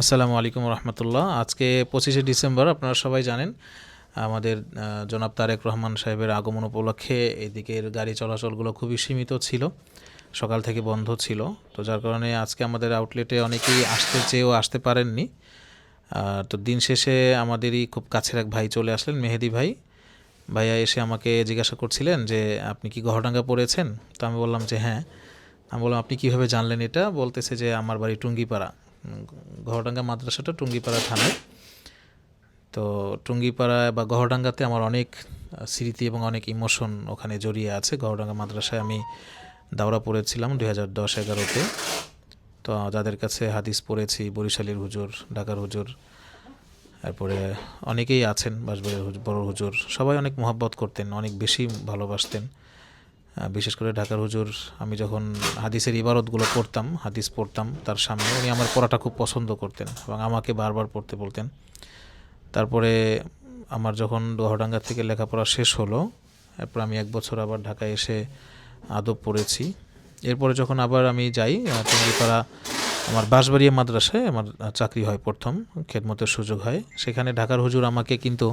আসসালামু আলাইকুম রহমতুল্লাহ। আজকে পঁচিশে ডিসেম্বর, আপনারা সবাই জানেন, আমাদের জনাব তারেক রহমান সাহেবের আগমন উপলক্ষে এদিকের গাড়ি চলাচলগুলো খুবই সীমিত ছিল, সকাল থেকে বন্ধ ছিল। তো যার কারণে আজকে আমাদের আউটলেটে অনেকেই আসতে চেয়েও আসতে পারেননি। তো দিন শেষে আমাদেরই খুব কাছের এক ভাই চলে আসলেন, মেহেদি ভাই। ভাইয়া এসে আমাকে জিজ্ঞাসা করছিলেন যে, আপনি কি গহডাঙ্গা পড়েছেন? তো আমি বললাম যে হ্যাঁ। আমি বললাম, আপনি কীভাবে জানলেন এটা? বলতেছে যে, আমার বাড়ি টুঙ্গিপাড়া। গহডাঙ্গা মাদ্রাসাটা টুঙ্গিপাড়া থানায়। তো টুঙ্গিপাড়া বা গহডাঙ্গাতে আমার অনেক স্মৃতি এবং অনেক ইমোশন ওখানে জড়িয়ে আছে। গহডাঙ্গা মাদ্রাসায় আমি দাওরা পড়েছিলাম দুই হাজার দশ এগারোতে। তো যাদের কাছে হাদিস পড়েছি, বরিশালের হুজুর, ঢাকার হুজুর, তারপরে অনেকেই আছেন বাসবাড়ির বড় হুজুর, সবাই অনেক মহাব্বত করতেন, অনেক বেশি ভালোবাসতেন। বিশেষ করে ঢাকার হুজুর, আমি যখন হাদিসের ইবারতগুলো পড়তাম, হাদিস পড়তাম তার সামনে, উনি আমার পড়াটা খুব পছন্দ করতেন এবং আমাকে বারবার পড়তে বলতেন। তারপরে আমার যখন দোহডাঙ্গা থেকে লেখাপড়া শেষ হলো, এরপর আমি এক বছর আবার ঢাকায় এসে আদব পড়েছি। এরপরে যখন আবার আমি যাই টুঙ্গিপাড়া, আমার বাঁশবাড়িয়া মাদ্রাসায় আমার চাকরি হয় প্রথম, খেদমতের সুযোগ হয়। সেখানে ঢাকার হুজুর আমাকে কিন্তু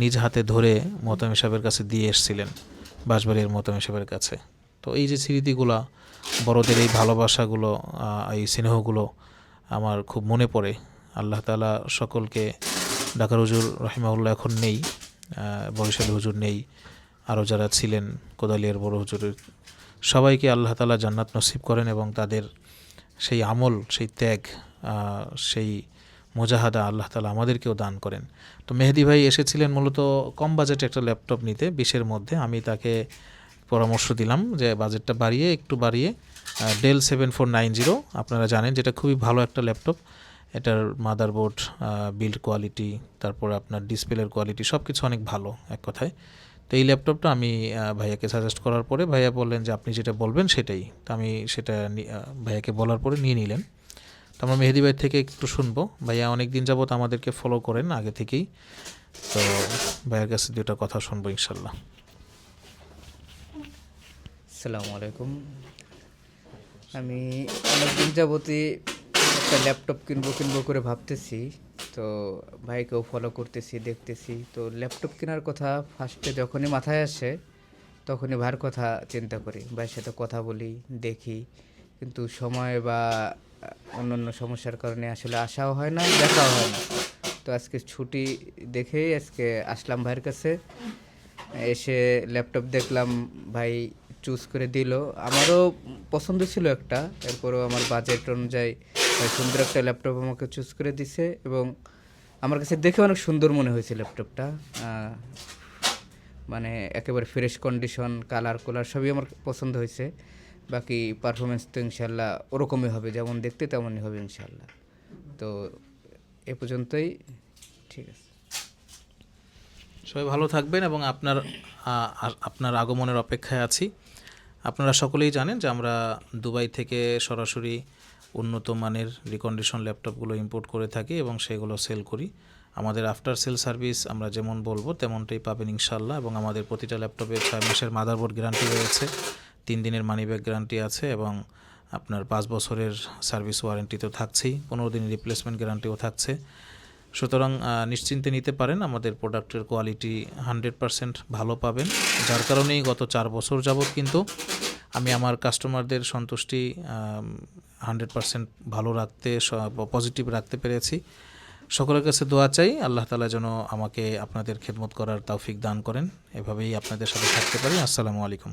নিজ হাতে ধরে মোহতাম সাহেবের কাছে দিয়ে এসেছিলেন। বাঁশবাড়িয়ার মোহতাম সাহেবের কাছে। তো এই যে স্মৃতিগুলা, বড়দের এই ভালোবাসাগুলো এই স্নেহগুলো আমার খুব মনে পড়ে। আল্লাহ তালা সকলকে, ঢাকার হুজুর রহিমাউল্লাহ এখন নেই বরিশাল হুজুর নেই, আরও যারা ছিলেন কোদালিয়ার বড় হুজুরের, সবাইকে আল্লাহ তালা জান্নাত নসিব করেন এবং তাদের সেই আমল, সেই ত্যাগ সেই মোজাহাদা আল্লাহ তালা আমাদেরকেও দান করেন। তো মেহেদি ভাই এসেছিলেন মূলত কম বাজেটে একটা ল্যাপটপ নিতে, বিশের মধ্যে। আমি তাকে পরামর্শ দিলাম যে বাজেটটা বাড়িয়ে, একটু বাড়িয়ে Dell seven four nine zero আপনারা জানেন যেটা খুবই ভালো একটা ল্যাপটপ। এটার মাদারবোর্ড বিল্ড কোয়ালিটি তারপর আপনার ডিসপ্লের কোয়ালিটি সব কিছু অনেক ভালো এক কথায়। তো এই ল্যাপটপটা আমি ভাইয়াকে সাজেস্ট করার পরে ভাইয়া বললেন যে আপনি যেটা বলবেন সেটাই। তো আমি সেটা ভাইয়াকে বলার পরে নিয়ে নিলেন। তো আমরা মেহেদি ভাই থেকে একটু শুনব। ভাইয়া অনেক দিন যাবত আমাদেরকে ফলো করেন আগে থেকেই। তো ভাইয়ের কাছে দুটো কথা শুনব ইনশাল্লাহ। আসসালামু আলাইকুম। আমি অনেক দিন যাবতই একটা ল্যাপটপ কিনবো কিনবো করে ভাবতেছি। তো ভাইকেও ফলো করতেছি, দেখতেছি। তো ল্যাপটপ কেনার কথা ফার্স্টে যখনই মাথায় আসে, তখনই ভাইয়ের কথা চিন্তা করি। ভাইয়ের সাথে কথা বলি, দেখি। কিন্তু সময় বা অন্য অন্য সমস্যার কারণে আসলে আসাও হয় না, দেখাও হয় না। তো আজকে ছুটি দেখেই আজকে আসলাম ভাইয়ের কাছে। এসে ল্যাপটপ দেখলাম, ভাই চুজ করে দিল। আমারও পছন্দ ছিল একটা, এরপরও আমার বাজেট অনুযায়ী সুন্দর একটা ল্যাপটপ আমাকে চুজ করে দিছে এবং আমার কাছে দেখে অনেক সুন্দর মনে হয়েছে ল্যাপটপটা। মানে একেবারে ফ্রেশ কন্ডিশন কালার কোলার সবই আমার পছন্দ হয়েছে। বাকি পারফরমেন্স তো ইনশাল্লাহ ওরকমই হবে, যেমন দেখতে তেমনই হবে ইনশাল্লাহ তো এ পর্যন্তই, ঠিক আছে। সবাই ভালো থাকবেন এবং আপনার আপনার আগমনের অপেক্ষায় আছি। আপনারা সকলেই জানেন যে আমরা দুবাই থেকে সরাসরি উন্নত মানের রিকন্ডিশন ল্যাপটপগুলো ইম্পোর্ট করে থাকি এবং সেগুলো সেল করি। আমাদের আফটার সেল সার্ভিস আমরা যেমন বলব, তেমনটাই পাবেন ইনশাল্লাহ এবং আমাদের প্রতিটা ল্যাপটপে ছয় মাসের মাদারবোর্ড গ্যারান্টি রয়েছে। তিন দিনের মানিব্যাগ গ্যারান্টি আছে এবং আপনার পাঁচ বছরের সার্ভিস ওয়ারেন্টি তো থাকছেই, পনেরো দিনের রিপ্লেসমেন্ট গ্যারান্টিও থাকছে। সুতরাং নিশ্চিন্তে নিতে পারেন, আমাদের প্রোডাক্টের কোয়ালিটি হান্ড্রেড পারসেন্ট ভালো পাবেন। যার কারণেই গত চার বছর যাবৎ কিন্তু আমি আমার কাস্টমারদের সন্তুষ্টি হান্ড্রেড পারসেন্ট ভালো রাখতে পজিটিভ রাখতে পেরেছি। সকলের কাছে দোয়া চাই, আল্লাহ তালা যেন আমাকে আপনাদের খেদমত করার তৌফিক দান করেন। এভাবেই আপনাদের সাথে থাকতে পারি। আসসালামু আলাইকুম।